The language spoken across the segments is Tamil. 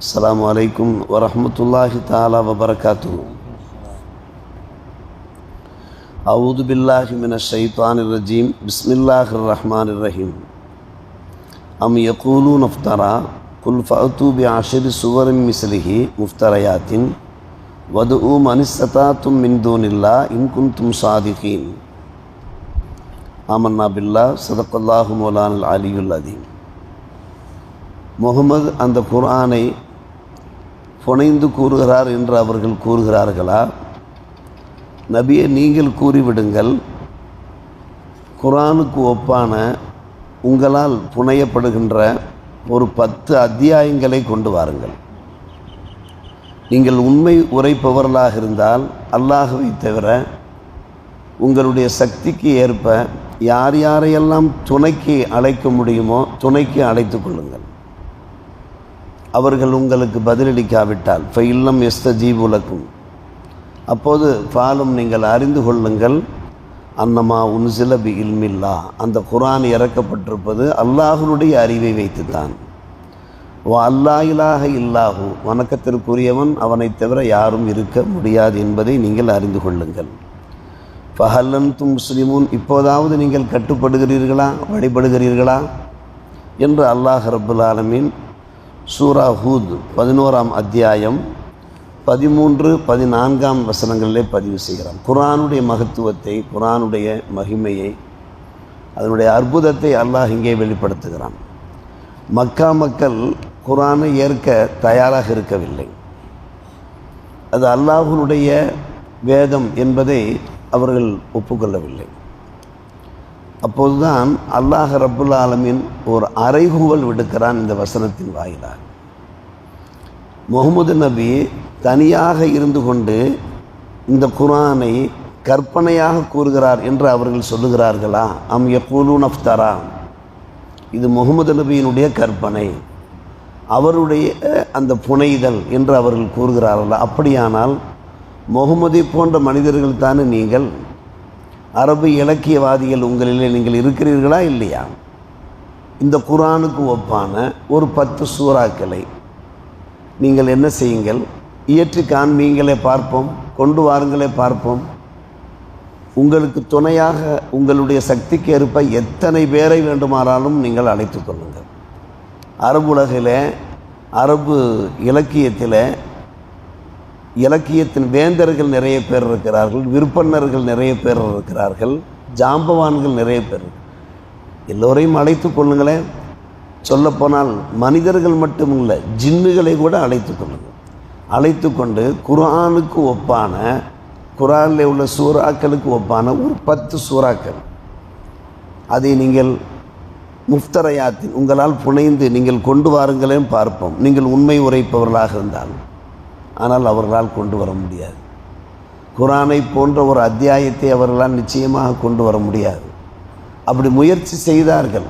السلام عليكم ورحمة الله تعالى وبركاته أعوذ بالله من الشيطان الرجيم بسم الله الرحمن الرحيم أم يقولون افترى قل فأتوا بعشر سور مثله مفتريات وادعوا من استطعتم من دون الله إن كنتم صادقين آمنا بالله صدق الله مولانا العلي العظيم முகமது அந்த குர்ஆனை புனைந்து கூறுகிறார் என்று அவர்கள் கூறுகிறார்களா? நபியை நீங்கள் கூறிவிடுங்கள். குரானுக்கு ஒப்பான உங்களால் புனையப்படுகின்ற ஒரு பத்து அத்தியாயங்களை கொண்டு வாருங்கள். நீங்கள் உண்மை உரைப்பவர்களாக இருந்தால் அல்லாஹுவை தவிர உங்களுடைய சக்திக்கு ஏற்ப யார் யாரையெல்லாம் துணைக்கு அழைக்க முடியுமோ துணைக்கு அழைத்து கொள்ளுங்கள். அவர்கள் உங்களுக்கு பதிலளிக்காவிட்டால் ஃபைல்லம் எஸ்த ஜீவுலக்கும் அப்போது பாலும் நீங்கள் அறிந்து கொள்ளுங்கள் அன்னமா உன்சில பி இல்மில்லா அந்த குரான் இறக்கப்பட்டிருப்பது அல்லாஹனுடைய அறிவை வைத்துத்தான். ஓ அல்லா இலாக இல்லாஹு. வணக்கத்திற்குரியவன் அவனைத் தவிர யாரும் இருக்க முடியாது என்பதை நீங்கள் அறிந்து கொள்ளுங்கள். ஃபஹல்லன்தும் முஸ்லிமுன். இப்போதாவது நீங்கள் கட்டுப்படுகிறீர்களா வழிபடுகிறீர்களா? என்று அல்லாஹ் ரபுல் ஆலமீன் சூரா ஹூத் பதினோராம் அத்தியாயம் பதிமூன்று பதினான்காம் வசனங்களிலே பதிவு செய்கிறான். குரானுடைய மகத்துவத்தை குரானுடைய மகிமையை அதனுடைய அற்புதத்தை அல்லாஹ் இங்கே வெளிப்படுத்துகிறான். மக்கா மக்கள் குரானை ஏற்க தயாராக இருக்கவில்லை. அது அல்லாஹனுடைய வேதம் என்பதை அவர்கள் ஒப்புக்கொள்ளவில்லை. அப்போதுதான் அல்லாஹ் ரபுல் ஆலமின் ஒரு அறைகூவல் விடுக்கிறான் இந்த வசனத்தின் வாயிலாக. முகமது நபி தனியாக இருந்து கொண்டு இந்த குரானை கற்பனையாக கூறுகிறார் என்று அவர்கள் சொல்லுகிறார்களா? அம் எப்பூலூன் அஃப்தாரா. இது முகமது நபியினுடைய கற்பனை. அவருடைய அந்த புனைதல் என்று அவர்கள் கூறுகிறார்களா? அப்படியானால் முகமதி போன்ற மனிதர்கள் தானே நீங்கள்? அரபு இலக்கியவாதிகள் உங்களிலே நீங்கள் இருக்கிறீர்களா இல்லையா? இந்த குரானுக்கு ஒப்பான ஒரு பத்து சூறாக்களை நீங்கள் என்ன செய்யுங்கள்? இயற்றி காண்பீங்களே பார்ப்போம் கொண்டு வாருங்களே பார்ப்போம். உங்களுக்கு துணையாக உங்களுடைய சக்திக்கு ஏற்ப எத்தனை பேரை வேண்டுமானாலும் நீங்கள் அழைத்து கொள்ளுங்கள். அரபு உலகில் அரபு இலக்கியத்தில் இலக்கியத்தின் வேந்தர்கள் நிறைய பேர் இருக்கிறார்கள் விற்பன்னர்கள் நிறைய பேர் இருக்கிறார்கள் ஜாம்பவான்கள் நிறைய பேர் எல்லோரையும் அழைத்து கொள்ளுங்களேன். சொல்லப்போனால் மனிதர்கள் மட்டும் இல்லை ஜின்னுகளை கூட அழைத்து கொள்ளுங்கள். அழைத்து கொண்டு குரானுக்கு ஒப்பான குரானில் உள்ள சூறாக்களுக்கு ஒப்பான ஒரு பத்து சூறாக்கள். அதை நீங்கள் முஃப்தரையாத்தின் உங்களால் புனைந்து நீங்கள் கொண்டு வாருங்களேன் பார்ப்போம். நீங்கள் உண்மை உரைப்பவர்களாக இருந்தாலும் ஆனால் அவர்களால் கொண்டு வர முடியாது. குரானை போன்ற ஒரு அத்தியாயத்தை அவர்களால் நிச்சயமாக கொண்டு வர முடியாது. அப்படி முயற்சி செய்தார்கள்.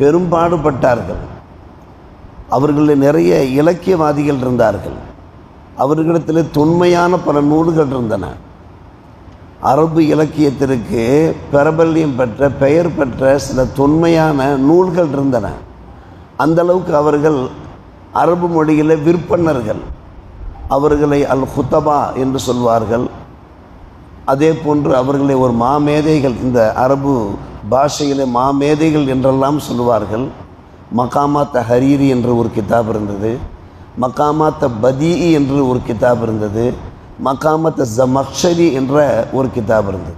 பெரும்பாடுபட்டார்கள் அவர்களில் நிறைய இலக்கியவாதிகள் இருந்தார்கள். அவர்களிடத்தில் தொன்மையான பல நூல்கள் இருந்தன. அரபு இலக்கியத்திற்கு பிரபல்யம் பெற்ற பெயர் பெற்ற சில தொன்மையான நூல்கள் இருந்தன. அந்த அளவுக்கு அவர்கள் அரபு மொழியில் விற்பன்னர்கள் அவர்களை அல் ஹுத்தபா என்று சொல்வார்கள். அதே போன்று அவர்களை ஒரு மாமேதைகள் இந்த அரபு பாஷையில் மாமேதைகள் என்றெல்லாம் சொல்லுவார்கள் மகாமாத்த ஹரீரி என்று ஒரு கிதாப் இருந்தது. மகாமாத்த பதீ என்று ஒரு கிதாப் இருந்தது. மகாமத்த ஜமக்ஷரி என்ற ஒரு கிதாப் இருந்தது.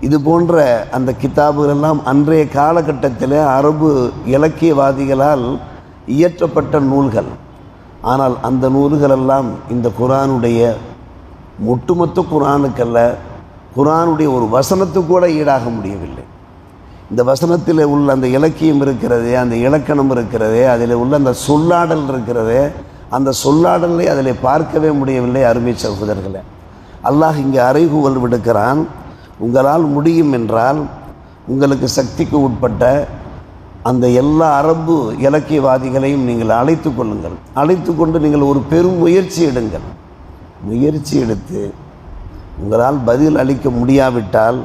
இது போன்ற அந்த கித்தாபுகளெல்லாம் அன்றைய காலகட்டத்தில் அரபு இலக்கியவாதிகளால் இயற்றப்பட்ட நூல்கள். ஆனால் அந்த நூல்களெல்லாம் இந்த குரானுடைய ஒட்டுமொத்த குரானுக்கல்ல குரானுடைய ஒரு வசனத்துக்கு கூட ஈடாக முடியவில்லை. இந்த வசனத்தில் உள்ள அந்த இலக்கியம் இருக்கிறதே அந்த இலக்கணம் இருக்கிறதே அதில் உள்ள அந்த சொல்லாடல் இருக்கிறதே அந்த சொல்லாடலை அதில் பார்க்கவே முடியவில்லை அருமை சகோதரர்களை. அல்லாஹ் இங்கே அறைகூவல் விடுக்கிறான் உங்களால் முடியும் என்றால் உங்களுக்கு சக்திக்கு உட்பட்ட அந்த எல்லா அரபு இலக்கியவாதிகளையும் நீங்கள் அழைத்து கொள்ளுங்கள். அழைத்து கொண்டு நீங்கள் ஒரு பெரும் முயற்சி எடுங்கள். முயற்சி எடுத்து உங்களால் பதில் அளிக்க முடியாவிட்டால்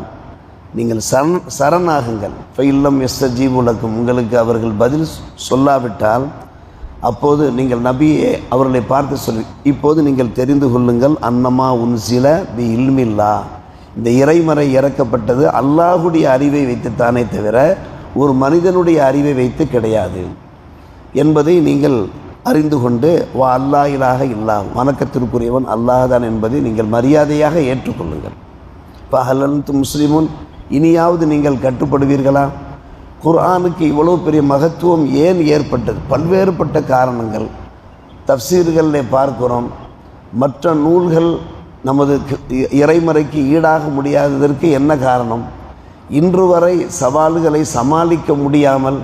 நீங்கள் சரண் சரணாகுங்கள். ஃபைல்லம் எஸ் ஜீவுலக்கும் உங்களுக்கு அவர்கள் பதில் சொல்லாவிட்டால் அப்போது நீங்கள் நபியே அவர்களை பார்த்து சொல்லி இப்போது நீங்கள் தெரிந்து கொள்ளுங்கள் அன்னமா உன்சில பி இல்மில்லா. இந்த இறைமறை இறக்கப்பட்டது அல்லாஹுடைய அறிவை வைத்துத்தானே தவிர ஒரு மனிதனுடைய அறிவை வைத்து கிடையாது என்பதை நீங்கள் அறிந்து கொண்டு வா அல்லா இலாக இல்லா வணக்கத்திற்குரியவன் அல்லாஹ் தான் என்பதை நீங்கள் மரியாதையாக ஏற்றுக்கொள்ளுங்கள். பஹலன்து முஸ்லீமுன் இனியாவது நீங்கள் கட்டுப்படுவீர்களா? குர்ஆனுக்கு இவ்வளோ பெரிய மகத்துவம் ஏன் ஏற்பட்டது? பல்வேறுபட்ட காரணங்கள். தப்சீர்களில் பார்க்கிறோம். மற்ற நூல்கள் நமது இ- இறைமறைக்கு ஈடாக முடியாததற்கு என்ன காரணம்? இன்று வரை சவால்களை சமாளிக்க முடியாமல்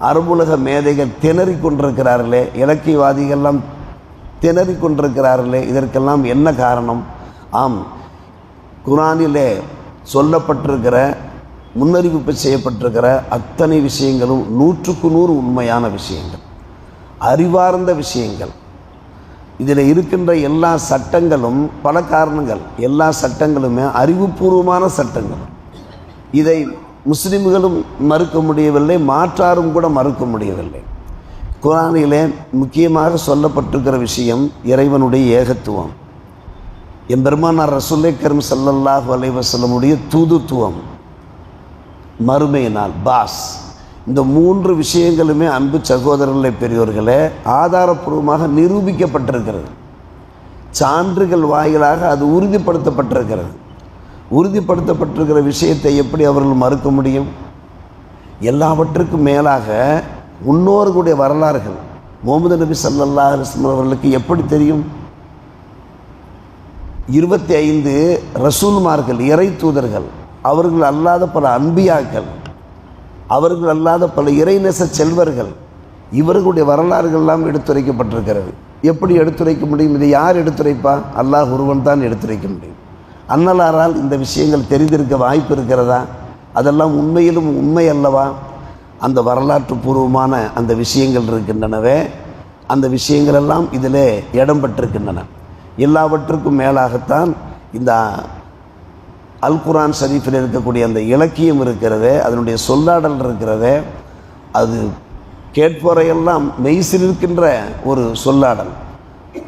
அரபுலக மேதைகள் திணறிக் கொண்டிருக்கிறார்களே இலக்கியவாதிகள்லாம் திணறிக் கொண்டிருக்கிறார்களே இதற்கெல்லாம் என்ன காரணம்? ஆம் குரானிலே சொல்லப்பட்டிருக்கிற முன்னறிவிப்பு செய்யப்பட்டிருக்கிற அத்தனை விஷயங்களும் நூற்றுக்கு நூறு உண்மையான விஷயங்கள் அறிவார்ந்த விஷயங்கள். இதில் இருக்கின்ற எல்லா சட்டங்களும் பல காரணங்கள். எல்லா சட்டங்களுமே அறிவுபூர்வமான சட்டங்கள். இதை முஸ்லிம்களும் மறுக்க முடியவில்லை மாற்றாரும் கூட மறுக்க முடியவில்லை. குரானிலே முக்கியமாக சொல்லப்பட்டிருக்கிற விஷயம் இறைவனுடைய ஏகத்துவம். எம்பெருமானார் ரசுல்லே கரும் சல்லல்லாஹு அலைவசல்லமுடைய தூதுத்துவம் மறுமை நாள் பாஸ். இந்த மூன்று விஷயங்களுமே அன்பு சகோதரர்களை பெரியோர்களே ஆதாரப்பூர்வமாக நிரூபிக்கப்பட்டிருக்கிறது. சான்றுகள் வாயிலாக அது உறுதிப்படுத்தப்பட்டிருக்கிறது. உறுதிப்படுத்தப்பட்டிருக்கிற விஷயத்தை எப்படி அவர்கள் மறுக்க முடியும்? எல்லாவற்றுக்கும் மேலாக முன்னோர்களுடைய வரலாறுகள் முகமது நபி சல்லா அலிஸ்லம் அவர்களுக்கு எப்படி தெரியும்? இருபத்தி ஐந்து ரசூல்மார்கள் இறை தூதர்கள் அவர்கள் அல்லாத பல அன்பியாக்கள் அவர்கள் அல்லாத பல இறைநேச செல்வர்கள் இவர்களுடைய வரலாறுகள்லாம் எடுத்துரைக்கப்பட்டிருக்கிறது. எப்படி எடுத்துரைக்க முடியும்? இதை யார் எடுத்துரைப்பா? அல்லாஹ் ஒருவன் தான் எடுத்துரைக்க முடியும். அன்னலாரால் இந்த விஷயங்கள் தெரிந்திருக்க வாய்ப்பு இருக்கிறதா? அதெல்லாம் உண்மையிலும் உண்மை அல்லவா? அந்த வரலாற்று பூர்வமான அந்த விஷயங்கள் இருக்கின்றனவே அந்த விஷயங்களெல்லாம் இதில் இதிலே இடம் பெற்றிருக்கின்றன. எல்லாவற்றுக்கும் மேலாகத்தான் இந்த அல் குரான் ஷரீஃபில் இருக்கக்கூடிய அந்த இலக்கியம் இருக்கிறதே அதனுடைய சொல்லாடல் இருக்கிறதே அது கேட்போரையெல்லாம் மெய்சிலிருக்கின்ற ஒரு சொல்லாடல்.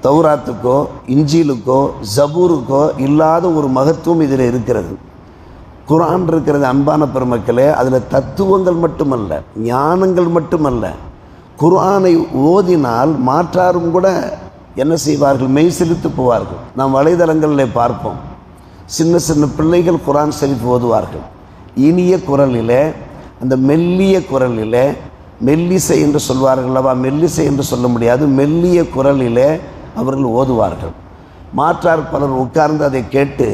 தௌராத்துக்கோ இஞ்சிலுக்கோ ஜபூருக்கோ இல்லாத ஒரு மகத்துவம் இதில் இருக்கிறது. குரான் இருக்கிறது அன்பான பெருமக்களே அதில் தத்துவங்கள் மட்டுமல்ல ஞானங்கள் மட்டுமல்ல. குரானை ஓதினால் மாற்றாரும் கூட என்ன செய்வார்கள்? மெய் செலுத்து போவார்கள். நாம் வலைதளங்களில் பார்ப்போம். சின்ன சின்ன பிள்ளைகள் குரான் ஷரீஃப் ஓதுவார்கள். இனிய குரலில் அந்த மெல்லிய குரலில் மெல்லிசை என்று சொல்வார்கள் அல்லவா? மெல்லிசை என்று சொல்ல முடியாது. மெல்லிய குரலிலே அவர்கள் ஓதுவார்கள். மாற்றார் பலர் உட்கார்ந்து அதை கேட்டு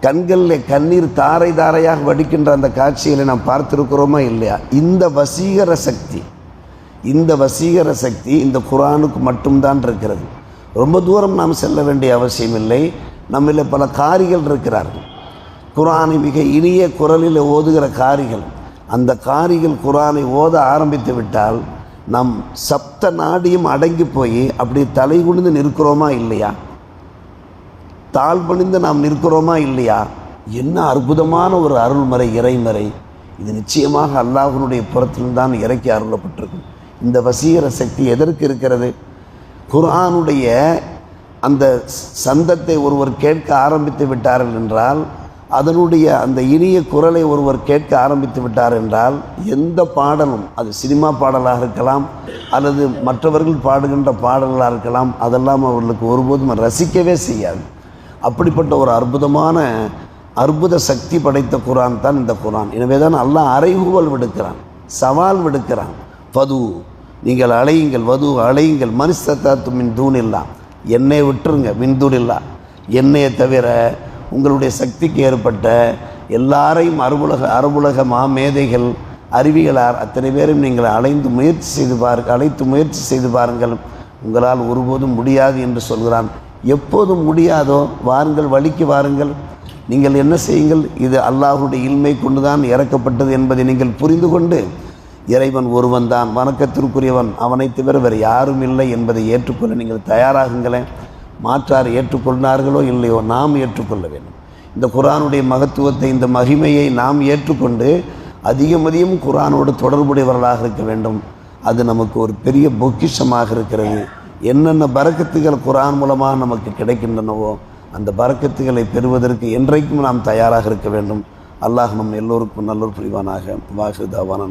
கண்களில் கண்ணீர் தாரை தாரையாக வடிக்கின்ற அந்த காட்சிகளை நாம் பார்த்துருக்கிறோமா இல்லையா? இந்த வசீகர சக்தி இந்த வசீகர சக்தி இந்த குரானுக்கு மட்டும்தான் இருக்கிறது. ரொம்ப தூரம் நாம் செல்ல வேண்டிய அவசியம் இல்லை. நம்மில் பல காரிகள் இருக்கிறார்கள். குரானை மிக இனிய குரலில் ஓதுகிற காரிகள் அந்த காரிகள் குரானை ஓத ஆரம்பித்து விட்டால் நம் சப்த நாடியும் அடங்கி போய் அப்படி தலை குனிந்து நிற்கிறோமா இல்லையா? தாழ் பணிந்து நாம் நிற்கிறோமா இல்லையா? என்ன அற்புதமான ஒரு அருள்மறை இறைமறை. இது நிச்சயமாக அல்லாஹனுடைய புறத்தில்தான் இறக்கி அருளப்பட்டிருக்கும். இந்த வசீகர சக்தி எதற்கு இருக்கிறது? குர்ஆனுடைய அந்த சந்தத்தை ஒருவர் கேட்க ஆரம்பித்து விட்டார்கள் என்றால் அதனுடைய அந்த இனிய குரலை ஒருவர் கேட்க ஆரம்பித்து விட்டார் என்றால் எந்த பாடலும் அது சினிமா பாடலாக இருக்கலாம் அல்லது மற்றவர்கள் பாடுகின்ற பாடலாக இருக்கலாம். அதெல்லாம் அவர்களுக்கு ஒருபோதும் ரசிக்கவே செய்யாது. அப்படிப்பட்ட ஒரு அற்புதமான அற்புத சக்தி படைத்த குரான் தான் இந்த குரான். எனவே தான் அல்லாஹ் அறைகூவல் விடுக்கிறான் சவால் விடுக்கிறான். பது நீங்கள் அலையுங்கள் வது அலையுங்கள். மனுஷத்தாத்து மின் தூணில்லா. என்னை விட்டுருங்க மின் தூணில்லா. என்னையை தவிர உங்களுடைய சக்திக்கு ஏற்பட்ட எல்லாரையும் அருவுலக அருவுலக மாமேதைகள் அறிவிகளார் அத்தனை பேரும் நீங்கள் அலைந்து முயற்சி செய்து பாருங்கள் அழைத்து முயற்சி செய்து பாருங்கள். உங்களால் ஒருபோதும் முடியாது என்று சொல்கிறான். எப்போதும் முடியாதோ வாருங்கள் வழிக்கு வாருங்கள். நீங்கள் என்ன செய்யுங்கள்? இது அல்லாஹுடைய இல்மை கொண்டுதான் இறக்கப்பட்டது என்பதை நீங்கள் புரிந்து கொண்டு இறைவன் ஒருவன் தான் வணக்கத்திற்குரியவன் அவனை தவிர வேறு யாரும் இல்லை என்பதை ஏற்றுக்கொள்ள நீங்கள் தயாராகுங்களேன். மாற்றார் ஏற்றுக்கொண்டார்களோ இல்லையோ நாம் ஏற்றுக்கொள்ள வேண்டும். இந்த குரானுடைய மகத்துவத்தை இந்த மகிமையை நாம் ஏற்றுக்கொண்டு அதிகம் அதிகம் குரானோடு தொடர்புடையவர்களாக இருக்க வேண்டும். அது நமக்கு ஒரு பெரிய பொக்கிஷமாக இருக்கிறது. என்னென்ன பறக்கத்துகள் குரான் மூலமாக நமக்கு கிடைக்கின்றனவோ அந்த பறக்கத்துகளை பெறுவதற்கு என்றைக்கும் நாம் தயாராக இருக்க வேண்டும். அல்லாஹ் நம் எல்லோருக்கும் நல்லொரு புரிவானாக. வாஹிதாவான